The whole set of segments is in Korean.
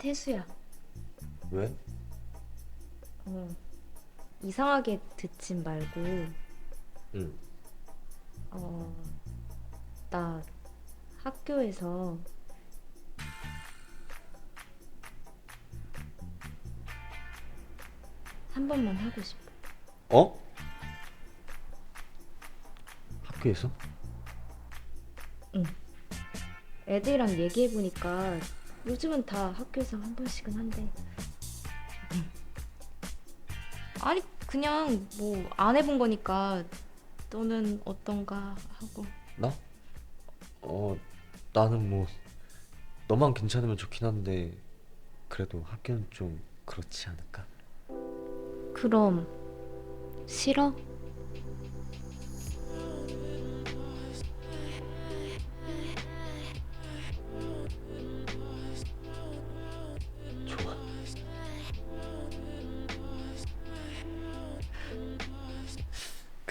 태수야. 왜? 어, 이상하게 듣진 말고, 응. 어, 나 학교에서 한 번만 하고 싶어. 어? 학교에서? 애들이랑 얘기해보니까 요즘은 다 학교에서 한 번씩은 한대. 아니, 그냥 뭐 안 해본 거니까 너는 어떤가 하고. 나? 어, 나는 뭐 너만 괜찮으면 좋긴 한데 그래도 학교는 좀 그렇지 않을까? 그럼 싫어?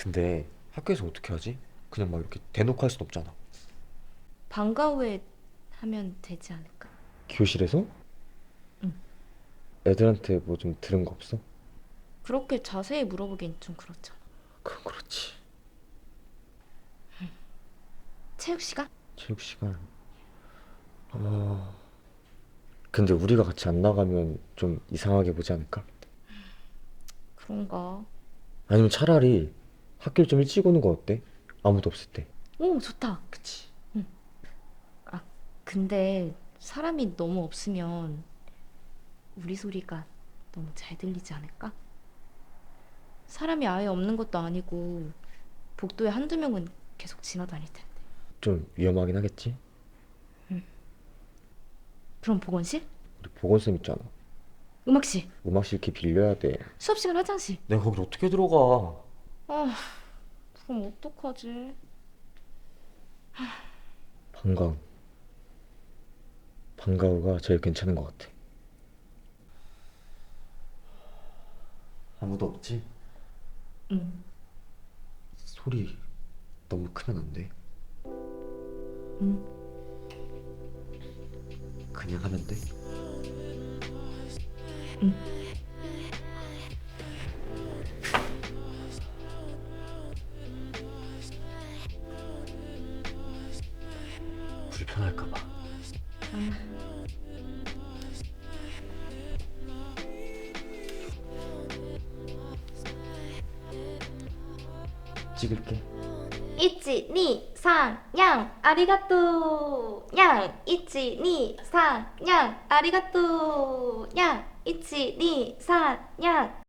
근데 학교에서 어떻게 하지? 그냥 막 이렇게 대놓고 할 순 없잖아. 방과 후에 하면 되지 않을까? 교실에서? 응. 애들한테 뭐 좀 들은 거 없어? 그렇게 자세히 물어보긴 좀 그렇잖아. 그건 그렇지. 체육 시간? 체육 시간. 어. 근데 우리가 같이 안 나가면 좀 이상하게 보지 않을까? 그런가? 아니면 차라리 학교를 좀 일찍 오는 거 어때? 아무도 없을 때. 오, 좋다. 그치. 근데 사람이 너무 없으면 우리 소리가 너무 잘 들리지 않을까? 사람이 아예 없는 것도 아니고 복도에 한두 명은 계속 지나다닐 텐데. 좀 위험하긴 하겠지? 그럼 보건실? 우리 보건쌤 있잖아. 음악실? 음악실 이렇게 빌려야 돼. 수업 시간 화장실? 내가 거길 어떻게 들어가? 아, 그럼 어떡하지? 방과후. 방과후가 제일 괜찮은 것 같아. 아무도 없지? 응. 소리 너무 크면 안 돼. 응. 그냥 하면 돼. 응. 불편할까 봐. 찍을게. 1, 2, 3, 양, 아리가또! 양! 1, 2, 3, 양, 아리가또! 양! 1, 2, 3, 양!